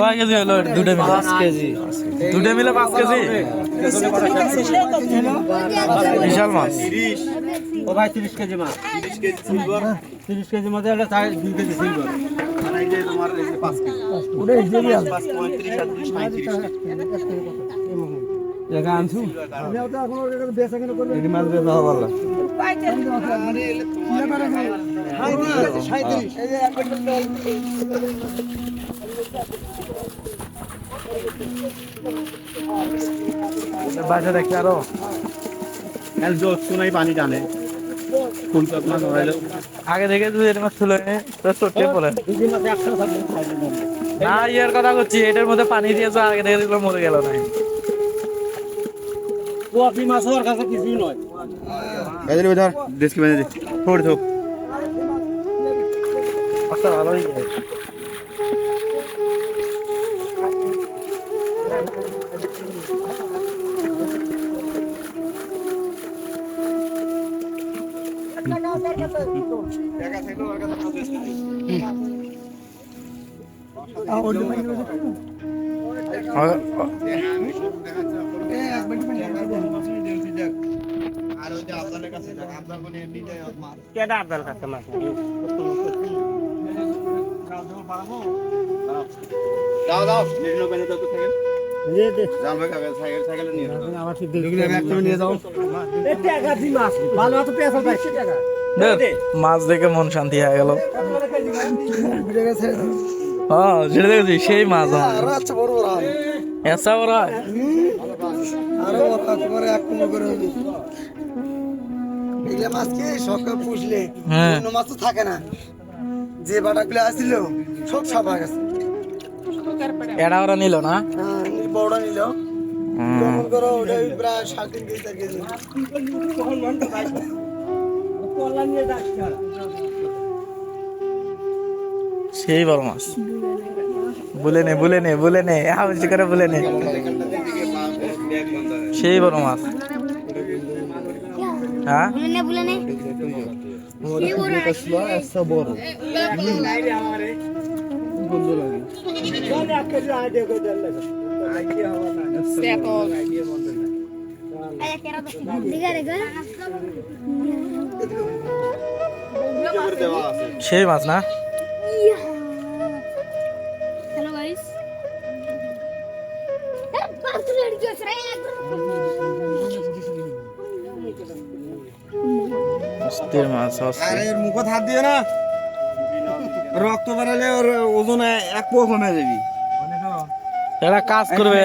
কয় কেজি। হলো দুটো মিলে পাঁচ কেজি দুটো মিলে পাঁচ কেজি বিশাল মাছ ও ভাই তিরিশ কেজি মাছ তিরিশ কেজি মধ্যে হলে চার দুই কেজি সিলভার জায়গা আনছু এটি মাছ বেচা হবার না বাইরে দেখি আরও। নাই পানি টানে ফুল মাছ ধরাইলে। আগে থেকে যদি এর মাছ তুলে তো চটকে পড়ে না ইয়ের কথা করছি এটার মধ্যে পানি দিয়েছে আগে থেকে মরে গেল না কপি মাছ হওয়ার কাছে কিছুই নয়। বেঁধে ধর। ডিসকি বেঁধে দে। ফোড় থোক। মাছটা ভালোই কেডা আপনার কাছে মাছ দাও দাও। দেখ, মন শান্তি হয়ে গেল। হ্যাঁ যেটা দেখেছি সেই মাছ এসা ওরা। এগুলা মাছকে সকাল পুষলে। হ্যাঁ। অন্য মাছ তো থাকে না। যে বাটাগুলো আসছিল সব সাফা গেছে। এরা ওরা নিল না? হ্যাঁ নীল বড়টা নিল। হুম। করো ওটা প্রায় সাড়ে তিন কেজি চার কেজি সেই বড় মাছ। বলে নে বলে নে বলে নে। হাউজি করে বলে নে। সেই বড় মাছ। হ্যাঁ বুলেনে বুলেনে দিগা রে গা সেই মাছ না অস্থির মাছ আরে এর মুখত হাত দিও না। রক্ত বেরালে ওর ওজন এক পো কমে যাবি। এরা কাজ করবে।